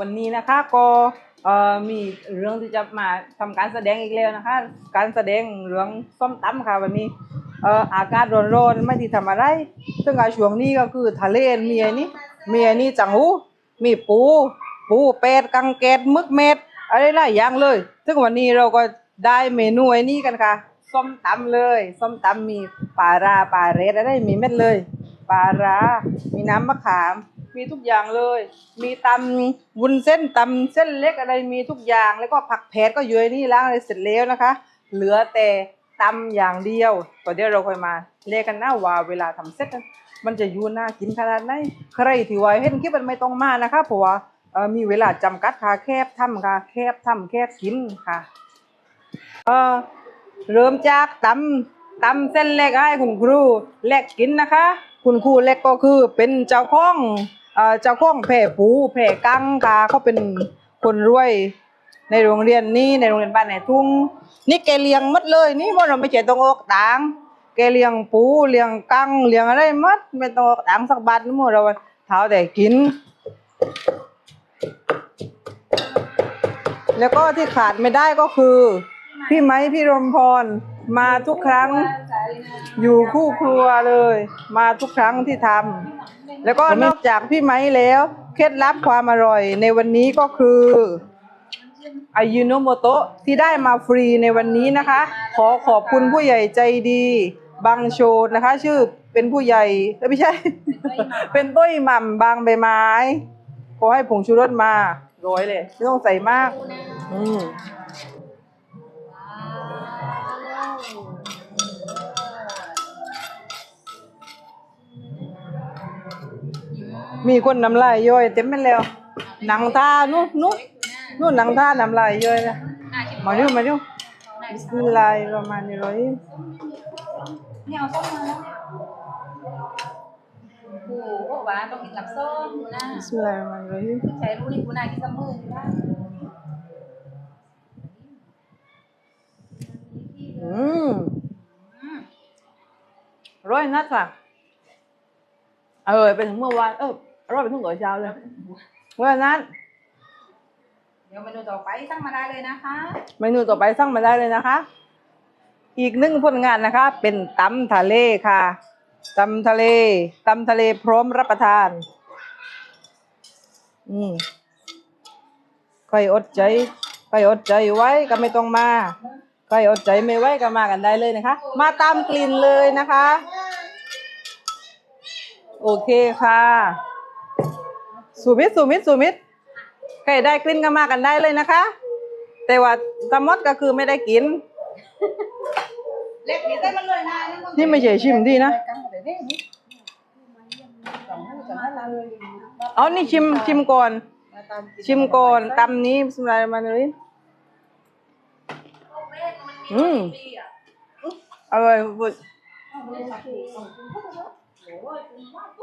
วันนี้นะคะก็เออมีเรื่องที่จะมาทำการแสดงอีกแล้วนะคะ การแสดงเรื่องส้มตำค่ะวันนี้เอออากาศร้อนๆไม่ที่ทำอะไร ซึ่งอาช่วงนี้ก็คือทะเลมีไอ้นี่มีไอ้นี่จังหูมีปู ปูเป็ดกังเกตมึกเม็ดอะไรหลายอย่างเลย ซึ่งวันนี้เราก็ได้เมนูไอ้นี่กันค่ะส้มตำเลยส้มตำมีปลาราปลาเรดอะไรมีเม็ดเลยปลาร้ามีน้ำมะขาม มีทุกอย่างเลย มีตำวุ้นเส้นตำเส้นเล็กอะไรมีทุกอย่าง แล้วก็ผักแผดก็อยู่ในนี่ล้างอะไรเสร็จแล้วนะคะ เหลือแต่ตำอย่างเดียวต่อเดี๋ยวเราค่อยมาเลกันหน้าว่าเวลาทำเสร็จนั้นมันจะอยู่น่ากินขนาดไหนใครที่ว่าเห็นคลิปมันไม่ต้องมานะคะเพราะว่ามีเวลาจำกัดค่ะแคบทำค่ะแคบทำแคบกินค่ะเออเริ่มจากตำตำเส้นเล็กให้คุณครูเล็กกินนะคะ คุณครูเล็กก็คือเป็นเจ้าของ เจ้าของแผ่ปูแผ่กังค่ะเขาเป็นคนรวยในโรงเรียนนี้ในโรงเรียนบ้านไหนทุ่งนี่แกเลี้ยงหมดเลย นี่ว่าเราไม่ใช่ต้องออกตังแกเลี้ยงปูเลี้ยงกังเลี้ยงอะไรหมดไม่ต้องออกตังสักบาทนี่หมดเราเท้าแต่กิน แล้วก็ที่ขาดไม่ได้ก็คือ พี่ไม้พี่รมพรมาทุกครั้ง อยู่คู่ครัวเลย มาทุกครั้งที่ทำแล้วก็นอกจากพี่ไม้แล้ว เคล็ดลับความอร่อยในวันนี้ก็คืออายุโนโมโตะที่ได้มาฟรีในวันนี้นะคะ ขอขอบคุณผู้ใหญ่ใจดีบางโชดนะคะ ชื่อเป็นผู้ใหญ่เอ้ยไม่ใช่ เป็นต้ยหม่ำบางใบไม้ขอให้ผงชูรสมาโรยเลยไม่ต้องใส่มาก อืม มีคนน้ำลายย่อยเต็มไปแล้ว หนังท่านู้นนู้นนู้นหนังท่าน้ำลายย่อยนะมาดูมาดูบิสมิลลาฮิรเราะห์มานิรเราะฮีมนี่เอาส้มมาแล้วโอ้โหหวานต้องกินกับส้มนะบิสมิลลาฮิรเราะห์มานิรเราะฮีมใช้รู้นี่กูน่ากินกับมือนะอืมอร่อยนัดค่ะ เออไปถึงเมื่อวานเอออร่อยไปถึงก่อนเช้าเลยเมื่อนั้นเดี๋ยวเมนูต่อไปสั่งมาได้เลยนะคะ เมนูต่อไปสั่งมาได้เลยนะคะ อีกหนึ่งผลงานนะคะ เป็นตำทะเลค่ะตำทะเลตำทะเลพร้อมรับประทาน อืมใครอดใจใครอดใจไว้ก็ไม่ต้องมาใครอดใจไม่ไว้ก็มากันได้เลยนะคะ มาตามกลิ่นเลยนะคะ โอเคค่ะสุมิตรสุมิตรสุมิตรใครได้กลิ่นก็มากันได้เลยนะคะ แต่ว่าตำมดก็คือไม่ได้กิน เล็กดีได้มันเลยนะนี่ไม่ใช่ชิมดีนะ เอานี่ชิมชิมก่อน ชิมก่อนตำนี้สมรายมันเลยอืมอร่อยบุด 我我？